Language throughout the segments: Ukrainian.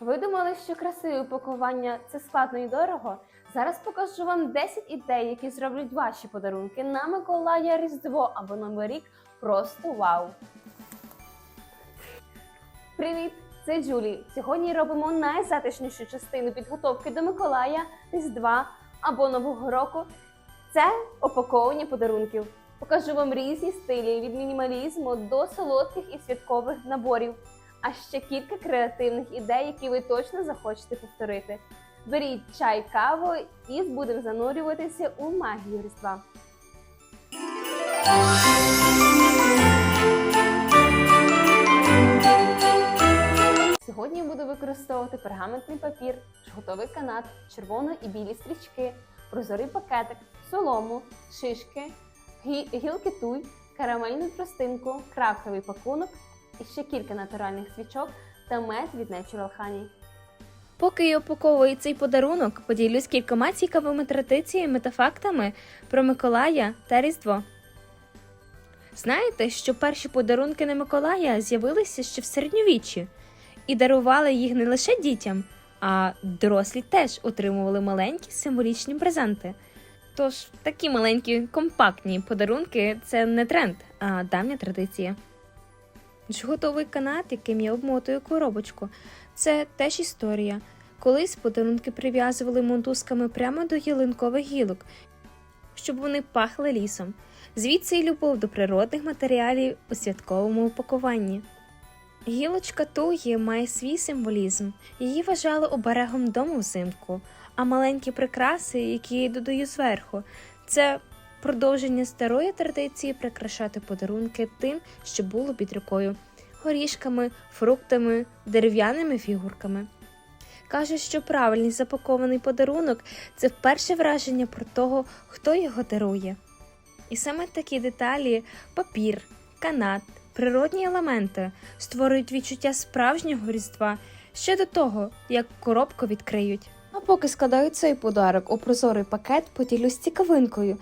Ви думали, що красиве упакування це складно і дорого? Зараз покажу вам 10 ідей, які зроблять ваші подарунки на Миколая, Різдво або Новий рік просто вау! Привіт! Це Джулі. Сьогодні робимо найзатишнішу частину підготовки до Миколая, Різдва або Нового року. Це опаковування подарунків. Покажу вам різні стилі від мінімалізму до солодких і святкових наборів, а ще кілька креативних ідей, які ви точно захочете повторити. Беріть чай, каву і будемо занурюватися у магію Різдва. Сьогодні я буду використовувати пергаментний папір, жгутовий канат, червоно і білі стрічки, прозорий пакетик, солому, шишки, гілки туй, карамельну тростинку, крафтовий пакунок ще кілька натуральних свічок та мед від Natural Honey. Поки я упаковую цей подарунок, поділюсь кількома цікавими традиціями та фактами про Миколая та Різдво. Знаєте, що перші подарунки на Миколая з'явилися ще в середньовіччі і дарували їх не лише дітям, а дорослі теж отримували маленькі символічні презенти. Тож такі маленькі компактні подарунки це не тренд, а давня традиція. Жгутовий канат, яким я обмотую коробочку, це теж історія. Колись подарунки прив'язували мотузками прямо до ялинкових гілок, щоб вони пахли лісом. Звідси й любов до природних матеріалів у святковому упакуванні. Гілочка туї має свій символізм. Її вважали оберегом дому взимку, а маленькі прикраси, які я додаю зверху, це продовження старої традиції прикрашати подарунки тим, що було під рукою горішками, фруктами, дерев'яними фігурками. Каже, що правильний запакований подарунок це вперше враження про того, хто його дарує. І саме такі деталі папір, канат, природні елементи створюють відчуття справжнього різдва ще до того, як коробку відкриють. А поки складаю цей подарок у прозорий пакет, поділюсь цікавинкою.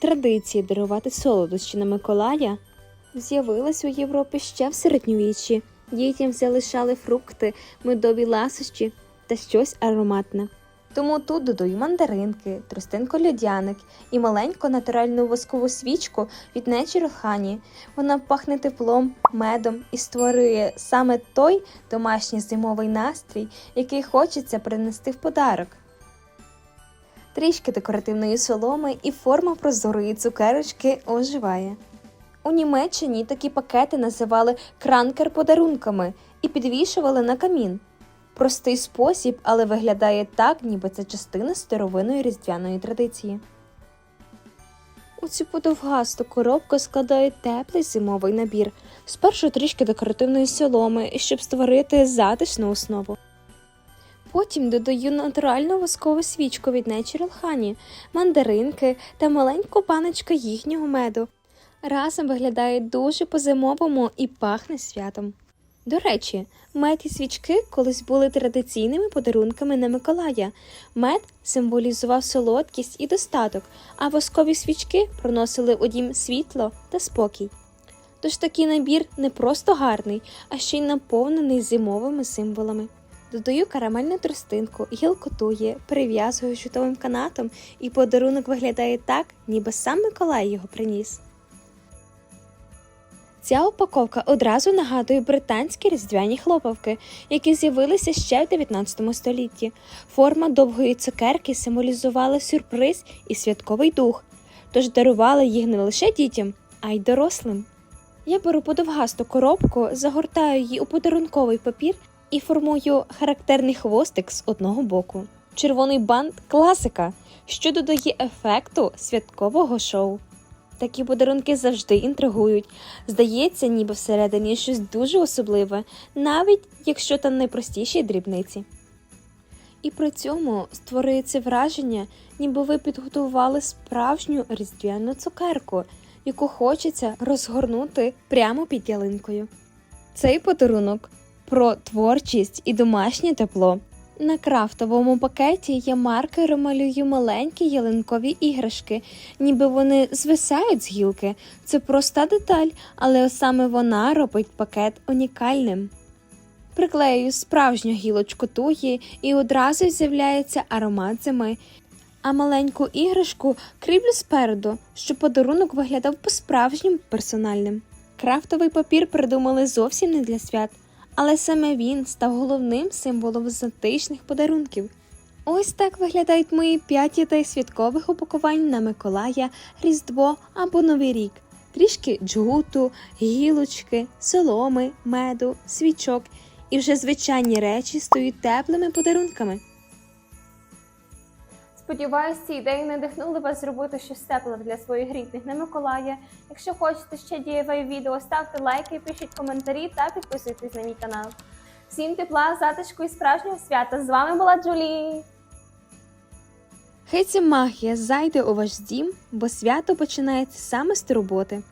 Традиції дарувати солодощі на Миколая з'явилась у Європі ще в середньовіччі. Дітям залишали фрукти, медові ласощі та щось ароматне. Тому тут додаю мандаринки, тростинку льодяник і маленьку натуральну воскову свічку від Honey. Вона пахне теплом, медом і створює саме той домашній зимовий настрій, який хочеться принести в подарок. Трішки декоративної соломи і форма прозорої цукерочки оживає. У Німеччині такі пакети називали кранкер подарунками і підвішували на камін. Простий спосіб, але виглядає так, ніби це частина старовинної різдвяної традиції. У цю подовгасту коробку складають теплий зимовий набір. Спершу трішки декоративної соломи, щоб створити затишну основу. Потім додаю натуральну воскову свічку від Natural Honey, мандаринки та маленьку баночку їхнього меду. Разом виглядає дуже по-зимовому і пахне святом. До речі, мед і свічки колись були традиційними подарунками на Миколая. Мед символізував солодкість і достаток, а воскові свічки проносили у дім світло та спокій. Тож такий набір не просто гарний, а ще й наповнений зимовими символами. Додаю карамельну тростинку, гілку туї, прив'язую чутовим канатом, і подарунок виглядає так, ніби сам Миколай його приніс. Ця упаковка одразу нагадує британські різдвяні хлопавки, які з'явилися ще в 19 столітті. Форма довгої цукерки символізувала сюрприз і святковий дух, тож дарували їх не лише дітям, а й дорослим. Я беру подовгасту коробку, загортаю її у подарунковий папір і формую характерний хвостик з одного боку. Червоний бант класика, що додає ефекту святкового шоу. Такі подарунки завжди інтригують. Здається, ніби всередині щось дуже особливе, навіть якщо там найпростіші дрібниці. І при цьому створюється враження, ніби ви підготували справжню різдвяну цукерку, яку хочеться розгорнути прямо під ялинкою. Цей подарунок про творчість і домашнє тепло. На крафтовому пакеті я маркером малюю маленькі ялинкові іграшки, ніби вони звисають з гілки. Це проста деталь, але саме вона робить пакет унікальним. приклею справжню гілочку туї і одразу з'являється аромат зими. А маленьку іграшку кріплю спереду, щоб подарунок виглядав по-справжньому персональним. Крафтовий папір придумали зовсім не для свят, але саме він став головним символом затишних подарунків. Ось так виглядають мої п'ять ідей святкових упакувань на Миколая, Різдво або Новий рік. Трішки джгуту, гілочки, соломи, меду, свічок і вже звичайні речі стають теплими подарунками. Сподіваюсь, ці ідеї надихнули вас зробити щось тепле для своїх рідних на Миколая. Якщо хочете ще дієве відео, ставте лайки, пишіть коментарі та підписуйтесь на мій канал. Всім тепла, затишку і справжнього свята! З вами була Джулі! Хай ця магія зайде у ваш дім, бо свято починається саме з турботи.